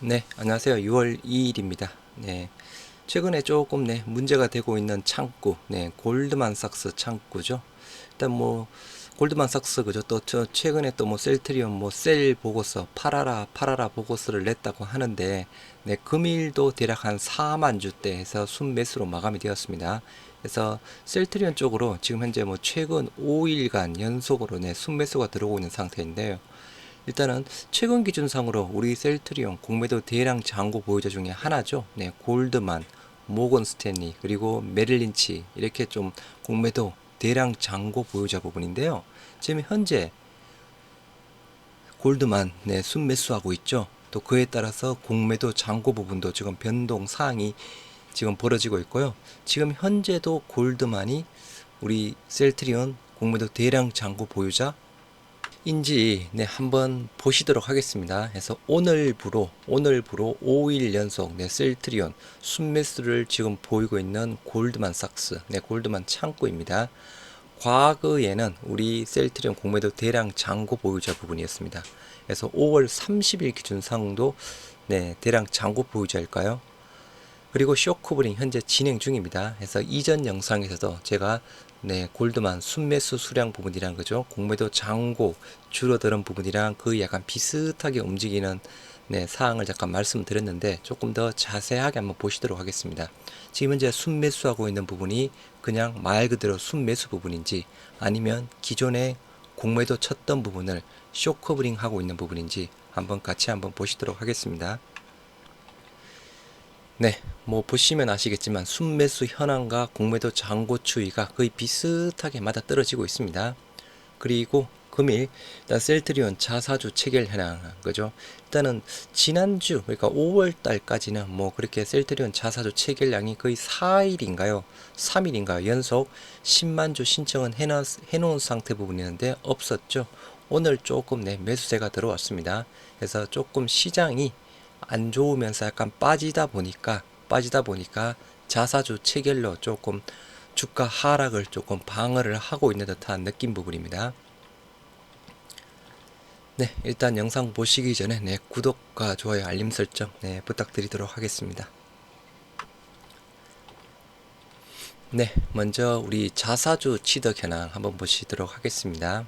네, 안녕하세요. 6월 2일입니다. 네. 최근에 조금 네, 문제가 되고 있는 창구, 네, 골드만삭스 창구죠. 일단 뭐 골드만삭스 그죠? 또 저 최근에 또 뭐 셀트리온 뭐 셀 보고서 팔아라 팔아라 보고서를 냈다고 하는데 네, 금일도 대략 한 4만 주대에서 순매수로 마감이 되었습니다. 그래서 셀트리온 쪽으로 지금 현재 뭐 최근 5일간 연속으로 네, 순매수가 들어오고 있는 상태인데요. 일단은 최근 기준상으로 우리 셀트리온 공매도 대량 잔고 보유자 중에 하나죠. 네, 골드만, 모건 스탠리, 그리고 메릴린치 이렇게 좀 공매도 대량 잔고 보유자 부분인데요. 지금 현재 골드만 네, 순매수하고 있죠. 또 그에 따라서 공매도 잔고 부분도 지금 변동 사항이 지금 벌어지고 있고요. 지금 현재도 골드만이 우리 셀트리온 공매도 대량 잔고 보유자 인지 네 한번 보시도록 하겠습니다. 해서 오늘부로 오늘부로 5일 연속 네 셀트리온 순매수를 지금 보이고 있는 골드만삭스 네 골드만 창구입니다. 과거에는 우리 셀트리온 공매도 대량 잔고 보유자 부분이었습니다. 그래서 5월 30일 기준 상도 네 대량 잔고 보유자일까요? 그리고 쇼크브링 현재 진행 중입니다. 그래서 이전 영상에서도 제가 네, 골드만 순매수 수량 부분이랑 그죠? 공매도 잔고 줄어드는 부분이랑 거의 약간 비슷하게 움직이는 네, 사항을 잠깐 말씀드렸는데 조금 더 자세하게 한번 보시도록 하겠습니다. 지금 현재 순매수하고 있는 부분이 그냥 말 그대로 순매수 부분인지 아니면 기존에 공매도 쳤던 부분을 쇼커브링 하고 있는 부분인지 한번 같이 한번 보시도록 하겠습니다. 네, 뭐 보시면 아시겠지만 순매수 현황과 공매도 잔고 추이가 거의 비슷하게 맞아 떨어지고 있습니다. 그리고 금일 일단 셀트리온 자사주 체결 현황 그죠? 일단은 지난주 그러니까 5월 달까지는 뭐 그렇게 셀트리온 자사주 체결량이 거의 4일인가요? 3일인가요? 연속 10만 주 신청은 해놔, 해놓은 상태 부분이었는데 없었죠. 오늘 조금 네 매수세가 들어왔습니다. 그래서 조금 시장이 안 좋으면서 약간 빠지다 보니까 빠지다 보니까 자사주 체결로 조금 주가 하락을 조금 방어를 하고 있는 듯한 느낌 부분입니다. 네, 일단 영상 보시기 전에 네, 구독과 좋아요, 알림 설정 네, 부탁드리도록 하겠습니다. 네, 먼저 우리 자사주 취득 현황 한번 보시도록 하겠습니다.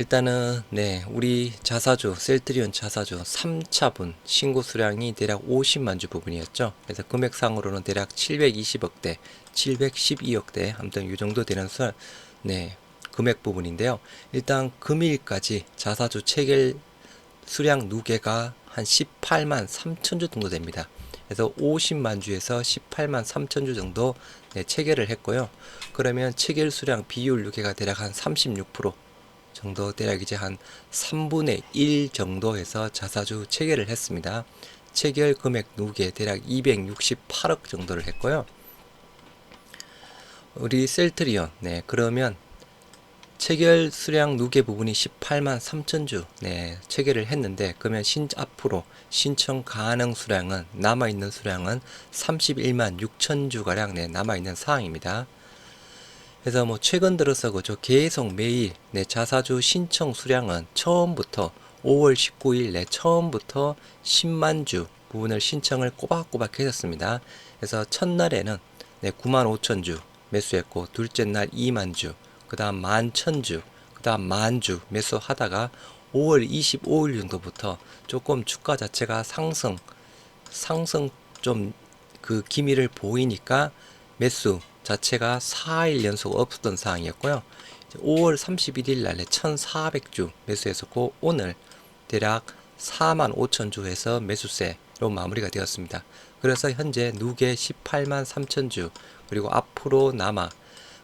일단은 네 우리 자사주 셀트리온 자사주 3차분 신고 수량이 대략 50만 주 부분이었죠. 그래서 금액상으로는 대략 720억대 712억대 아무튼 이 정도 되는 수, 네 금액 부분인데요. 일단 금일까지 자사주 체결 수량 누계가 한 18만 3천 주 정도 됩니다. 그래서 50만 주에서 18만 3천 주 정도 네, 체결을 했고요. 그러면 체결 수량 비율 누계가 대략 한 36% 정도 대략 이제 한 3분의 1 정도 해서 자사주 체결을 했습니다. 체결 금액 누계 대략 268억 정도를 했고요. 우리 셀트리온 네 그러면 체결 수량 누계 부분이 18만 3천 주 네, 체결을 했는데 그러면 신 앞으로 신청 가능 수량은 남아 있는 수량은 31만 6천 주 가량 네, 남아 있는 사항입니다. 그래서 뭐 최근 들어서 그죠 계속 매일 내 자사주 신청 수량은 처음부터 5월 19일 내 처음부터 10만 주 부분을 신청을 꼬박꼬박 했었습니다. 그래서 첫날에는 네 9만 5천 주 매수했고 둘째 날 2만 주, 그다음 1만 천주, 그다음 만주 매수하다가 5월 25일 정도부터 조금 주가 자체가 상승 상승 좀 그 기미를 보이니까 매수 자체가 4일 연속 없었던 상황이었고요. 5월 31일 날에 1,400주 매수했었고 오늘 대략 4만 5천 주에서 매수세로 마무리가 되었습니다. 그래서 현재 누계 18만 3천 주 그리고 앞으로 남아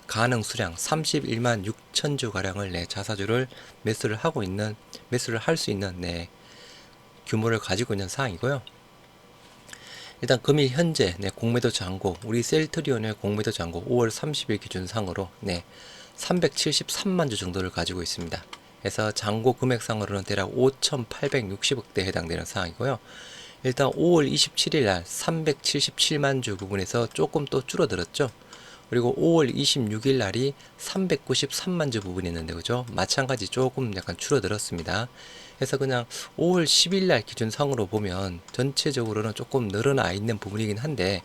가능 수량 31만 6천 주 가량을 내 자사주를 매수를 하고 있는 매수를 할 수 있는 내 규모를 가지고 있는 상황이고요. 일단 금일 현재 네, 공매도 잔고 우리 셀트리온의 공매도 잔고 5월 30일 기준 상으로 네 373만 주 정도를 가지고 있습니다. 그래서 잔고 금액상으로는 대략 5,860억대에 해당되는 상황이고요. 일단 5월 27일 날 377만 주 부분에서 조금 또 줄어들었죠. 그리고 5월 26일 날이 393만 주 부분이 있는데 그죠? 마찬가지 조금 약간 줄어들었습니다. 그래서 그냥 5월 10일 날 기준상으로 보면 전체적으로는 조금 늘어나 있는 부분이긴 한데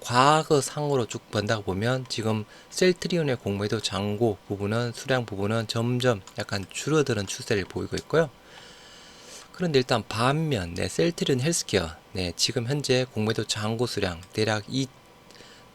과거 상으로 쭉 본다고 보면 지금 셀트리온의 공매도 잔고 부분은 수량 부분은 점점 약간 줄어드는 추세를 보이고 있고요. 그런데 일단 반면 네, 셀트리온 헬스케어 네, 지금 현재 공매도 잔고 수량 대략 이,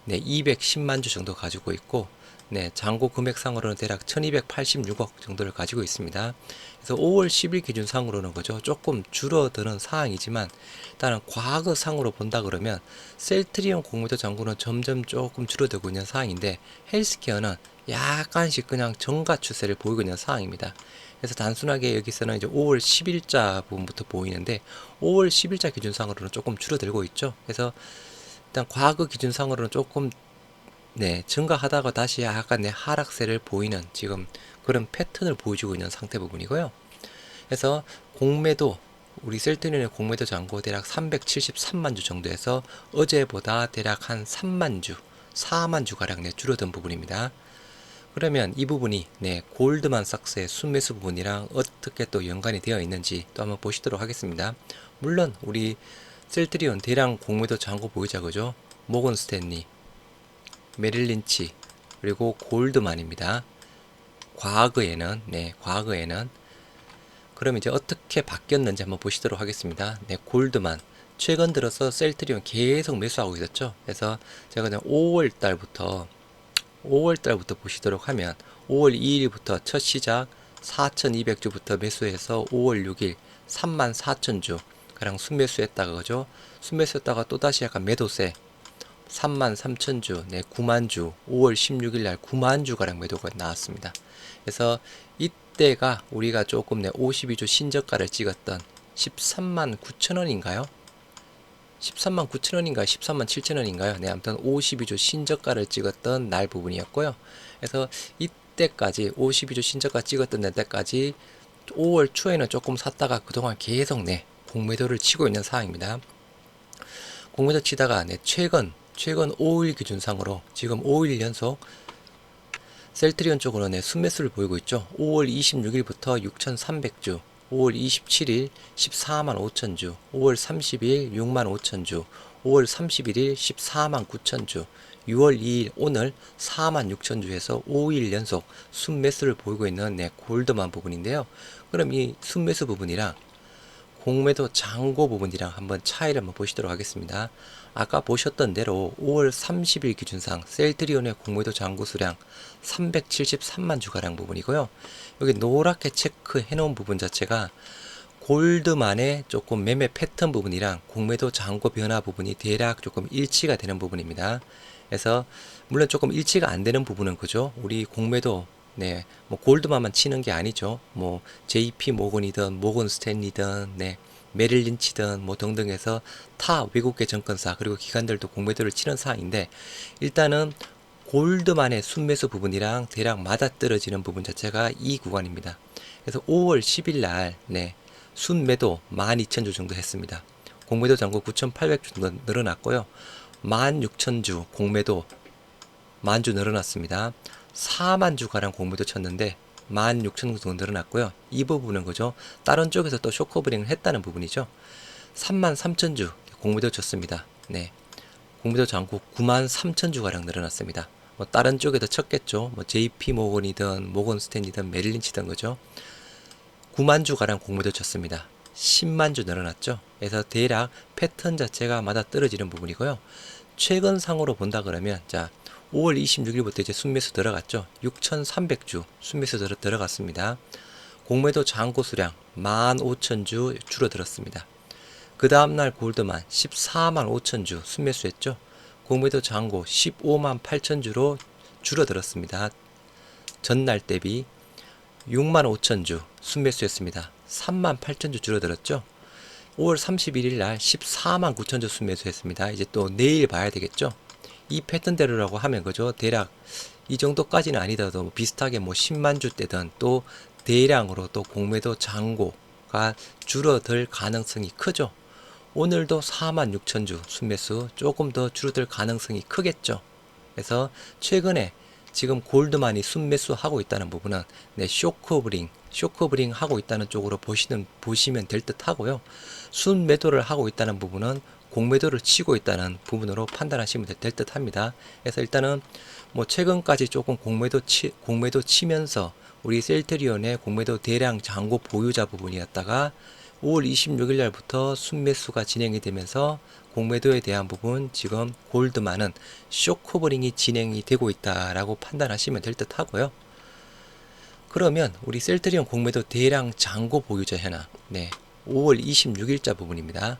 네, 210만 주 정도 가지고 있고 네, 잔고 금액상으로는 대략 1286억 정도를 가지고 있습니다. 그래서 5월 10일 기준상으로는 그죠 조금 줄어드는 상황이지만 일단은 과거 상으로 본다 그러면 셀트리온 공매도 잔고는 점점 조금 줄어들고 있는 상황인데 헬스케어는 약간씩 그냥 정가 추세를 보이고 있는 상황입니다. 그래서 단순하게 여기서는 이제 5월 10일자 부분부터 보이는데 5월 10일자 기준상으로는 조금 줄어들고 있죠. 그래서 일단 과거 기준상으로는 조금 네, 증가하다가 다시 약간 내 하락세를 보이는 지금 그런 패턴을 보여주고 있는 상태 부분이고요. 그래서 공매도 우리 셀트리온의 공매도 잔고 대략 373만 주 정도에서 어제보다 대략 한 3만 주, 4만 주 가량 내 줄어든 부분입니다. 그러면 이 부분이 네 골드만 삭스의 순매수 부분이랑 어떻게 또 연관이 되어 있는지 또 한번 보시도록 하겠습니다. 물론 우리 셀트리온 대량 공매도 잔고 보이자 그죠? 모건 스탠리, 메릴린치 그리고 골드만입니다. 과거에는 네 과거에는 그럼 이제 어떻게 바뀌었는지 한번 보시도록 하겠습니다. 네 골드만 최근 들어서 셀트리온 계속 매수하고 있었죠. 그래서 제가 그냥 5월 달부터 5월 달부터 보시도록 하면 5월 2일부터 첫 시작 4,200주부터 매수해서 5월 6일 34,000주 가량 순매수했다가 그죠? 순매수했다가 또 다시 약간 매도세 3만 3천 주, 네, 9만 주, 5월 16일 날 9만 주 가량 매도가 나왔습니다. 그래서 이때가 우리가 조금 내 52주 신저가를 찍었던 13만 9천 원인가요? 13만 9천 원인가요? 13만 7천 원인가요? 네, 아무튼 52주 신저가를 찍었던 날 부분이었고요. 그래서 이때까지 52주 신저가 찍었던 때까지 5월 초에는 조금 샀다가 그동안 계속 네, 공매도를 치고 있는 상황입니다. 공매도 치다가 네, 최근 최근 5일 기준상으로 지금 5일 연속 셀트리온 쪽으로 네, 순매수를 보이고 있죠. 5월 26일부터 6,300주, 5월 27일 14만 5천주, 5월 30일 6만 5천주, 5월 31일 14만 9천주, 6월 2일 오늘 4만 6천주에서 5일 연속 순매수를 보이고 있는 네, 골드만 부분인데요. 그럼 이 순매수 부분이랑 공매도 잔고 부분이랑 한번 차이를 한번 보시도록 하겠습니다. 아까 보셨던 대로 5월 30일 기준상 셀트리온의 공매도 잔고 수량 373만 주가량 부분이고요. 여기 노랗게 체크해 놓은 부분 자체가 골드만의 조금 매매 패턴 부분이랑 공매도 잔고 변화 부분이 대략 조금 일치가 되는 부분입니다. 그래서 물론 조금 일치가 안 되는 부분은 그죠? 우리 공매도 네, 뭐 골드만만 치는 게 아니죠. 뭐 JP 모건이든 모건 스탠리든 네, 메릴 린치든 뭐 등등해서 타 외국계 증권사 그리고 기관들도 공매도를 치는 사항인데 일단은 골드만의 순매수 부분이랑 대략 맞아떨어지는 부분 자체가 이 구간입니다. 그래서 5월 10일 날 네, 순매도 12,000주 정도 했습니다. 공매도 잔고 9,800주 정도 늘어났고요. 16,000주 공매도 만주 늘어났습니다. 4만 주 가량 공매도 쳤는데 16,000주 정도 늘어났고요. 이 부분은 그죠? 다른 쪽에서 또 쇼커브링을 했다는 부분이죠. 3만 3천주 공매도 쳤습니다. 네. 공매도 잔고 9만 3천주 가량 늘어났습니다. 뭐 다른 쪽에도 쳤겠죠. 뭐 JP 모건이든 모건 스탠이든 메릴린치든 그죠? 9만 주 가량 공매도 쳤습니다. 10만 주 늘어났죠. 그래서 대략 패턴 자체가 맞아 떨어지는 부분이고요. 최근 상으로 본다 그러면 자 5월 26일부터 이제 순매수 들어갔죠. 6,300주 순매수 들어, 들어갔습니다. 공매도 잔고 수량 15,000주 줄어들었습니다. 그 다음날 골드만 14만 5천주 순매수했죠. 공매도 잔고 15만 8천주로 줄어들었습니다. 전날 대비 6만 5천주 순매수했습니다. 3만 8천주 줄어들었죠. 5월 31일 날 14만 9천주 순매수했습니다. 이제 또 내일 봐야 되겠죠. 이 패턴대로라고 하면 그죠. 대략 이 정도까지는 아니더라도 뭐 비슷하게 뭐 10만 주대든 또 대량으로 또 공매도 잔고가 줄어들 가능성이 크죠. 오늘도 4만 6천 주 순매수 조금 더 줄어들 가능성이 크겠죠. 그래서 최근에 지금 골드만이 순매수 하고 있다는 부분은 네, 쇼커브링, 쇼크브링 하고 있다는 쪽으로 보시는 보시면 될 듯 하고요. 순 매도를 하고 있다는 부분은 공매도를 치고 있다는 부분으로 판단하시면 될 듯 합니다. 그래서 일단은 뭐 최근까지 조금 공매도 치 공매도 치면서 우리 셀트리온의 공매도 대량 잔고 보유자 부분이었다가 5월 26일 날부터 순매수가 진행이 되면서 공매도에 대한 부분 지금 골드만은 쇼커버링이 진행이 되고 있다라고 판단하시면 될 듯 하고요. 그러면 우리 셀트리온 공매도 대량 잔고 보유자 현황 네 5월 26일자 부분입니다.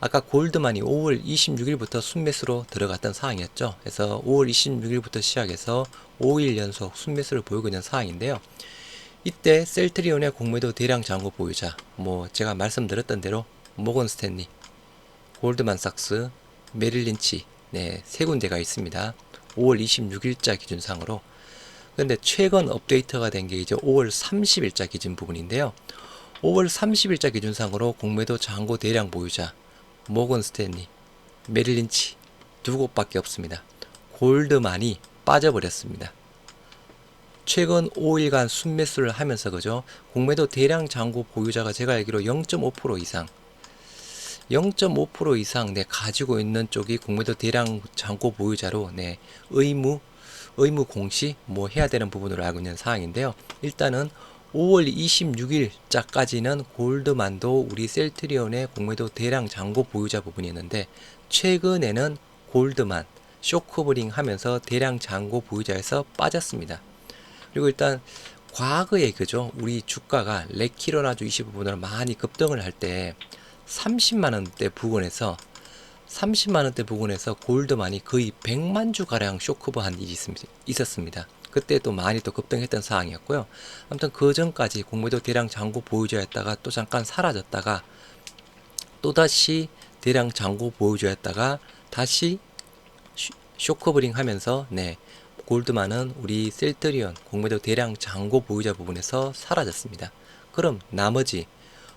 아까 골드만이 5월 26일부터 순매수로 들어갔던 상황이었죠. 그래서 5월 26일부터 시작해서 5일 연속 순매수를 보이고 있는 상황인데요. 이때 셀트리온의 공매도 대량 잔고 보유자, 뭐 제가 말씀드렸던 대로 모건 스탠리, 골드만삭스, 메릴린치, 네, 세 군데가 있습니다. 5월 26일자 기준상으로. 근데 최근 업데이트가 된 게 이제 5월 30일자 기준 부분인데요. 5월 30일자 기준상으로 공매도 잔고 대량 보유자, 모건 스탠리, 메릴린치 두 곳밖에 없습니다. 골드만이 빠져버렸습니다. 최근 5일간 순매수를 하면서 그죠 공매도 대량 잔고 보유자가 제가 알기로 0.5% 이상 0.5% 이상 네 가지고 있는 쪽이 공매도 대량 잔고 보유자로 네 의무 의무 공시 뭐 해야 되는 부분으로 알고 있는 사항인데요. 일단은 5월 26일자까지는 골드만도 우리 셀트리온의 공매도 대량 잔고 보유자 부분이었는데 최근에는 골드만 쇼크브링 하면서 대량 잔고 보유자에서 빠졌습니다. 그리고 일단 과거에 그죠 우리 주가가 레키로나 주 25분으로 많이 급등을 할 때 30만 원대 부근에서 30만 원대 부근에서 골드만이 거의 100만 주 가량 쇼크버한 일이 있었습니다. 그때 또 많이 또 급등했던 상황이었고요. 아무튼 그 전까지 공매도 대량 잔고 보유자였다가 또 잠깐 사라졌다가 또 다시 대량 잔고 보유자였다가 다시 쇼크브링 하면서 네 골드만은 우리 셀트리온 공매도 대량 잔고 보유자 부분에서 사라졌습니다. 그럼 나머지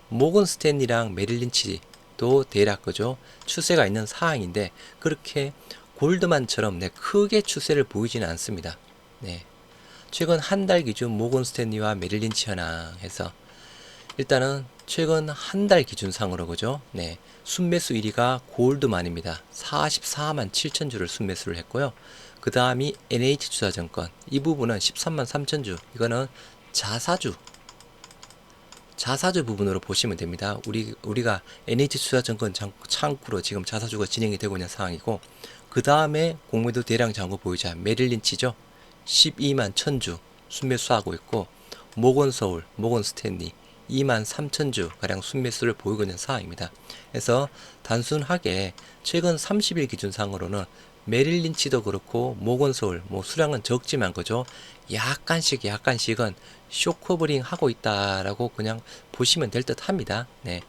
모건 스탠리랑 메릴린치도 대략 그죠 추세가 있는 사항인데 그렇게 골드만처럼 네, 크게 추세를 보이지는 않습니다. 네. 최근 한 달 기준 모건 스탠리와 메릴린치 현황 해서 일단은 최근 한 달 기준 상으로 그죠? 네. 순매수 1위가 골드만입니다. 44만 7천 주를 순매수를 했고요. 그 다음이 NH투자증권. 이 부분은 13만 3천 주. 이거는 자사주. 자사주 부분으로 보시면 됩니다. 우리, 우리가 NH투자증권 창구로 지금 자사주가 진행이 되고 있는 상황이고, 그 다음에 공매도 대량 잔고 보유자 메릴린치죠. 12만 1000주 순매수하고 있고 모건 서울, 모건 스탠리 2만 3천 주 가량 순매수를 보이고 있는 상황입니다. 그래서 단순하게 최근 30일 기준상으로는 메릴린치도 그렇고 모건 서울 뭐 수량은 적지만 그죠 약간씩 약간씩은 쇼커브링 하고 있다라고 그냥 보시면 될 듯 합니다. 네.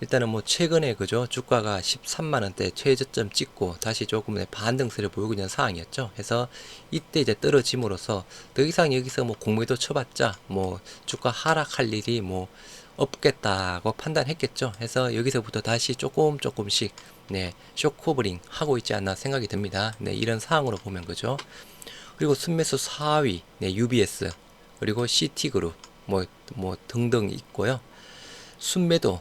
일단은 뭐 최근에 그죠 주가가 13만 원대 최저점 찍고 다시 조금 반등세를 보이고 있는 상황이었죠. 그래서 이때 이제 떨어짐으로써 더 이상 여기서 뭐 공매도 쳐봤자 뭐 주가 하락할 일이 뭐 없겠다고 판단했겠죠. 해서 여기서부터 다시 조금 조금씩 네 쇼커브링 하고 있지 않나 생각이 듭니다. 네 이런 상황으로 보면 그죠. 그리고 순매수 4위 네 UBS 그리고 CT그룹 뭐 뭐 등등 있고요. 순매도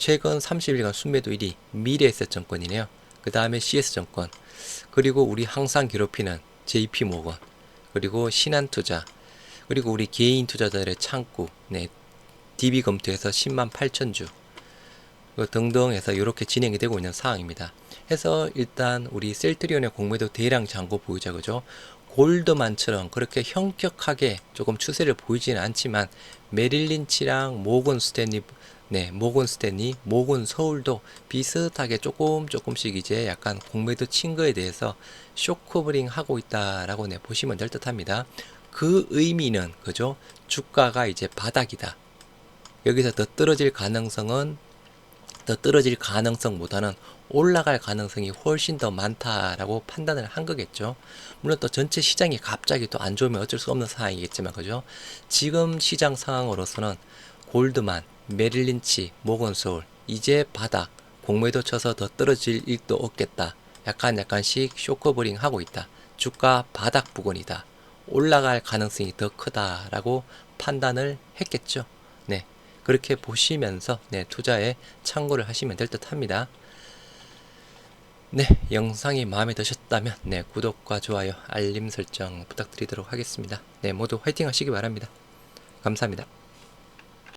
최근 30일간 순매도 1위 미래에셋증권이네요. 그 다음에 CS증권 그리고 우리 항상 괴롭히는 JP모건 그리고 신한투자 그리고 우리 개인 투자자들의 창구 네 DB 검토해서 10만 8천 주 등등 해서 이렇게 진행이 되고 있는 상황입니다. 해서 일단 우리 셀트리온의 공매도 대량 잔고 보유자 그죠? 골드만처럼 그렇게 현격하게 조금 추세를 보이지는 않지만 메릴린치랑 모건 스탠리 네, 모건 스탠리, 모건 서울도 비슷하게 조금 조금씩 이제 약간 공매도 친 거에 대해서 쇼커브링 하고 있다라고 네, 보시면 될 듯합니다. 그 의미는 그죠? 주가가 이제 바닥이다. 여기서 더 떨어질 가능성은 더 떨어질 가능성보다는 올라갈 가능성이 훨씬 더 많다라고 판단을 한 거겠죠. 물론 또 전체 시장이 갑자기 또 안 좋으면 어쩔 수 없는 상황이겠지만 그죠. 지금 시장 상황으로서는 골드만, 메릴린치, 모건 소울 이제 바닥 공매도 쳐서 더 떨어질 일도 없겠다. 약간 약간씩 쇼커버링 하고 있다. 주가 바닥 부근이다. 올라갈 가능성이 더 크다라고 판단을 했겠죠. 네. 그렇게 보시면서 네, 투자에 참고를 하시면 될 듯 합니다. 네, 영상이 마음에 드셨다면 네, 구독과 좋아요, 알림 설정 부탁드리도록 하겠습니다. 네, 모두 화이팅 하시기 바랍니다. 감사합니다.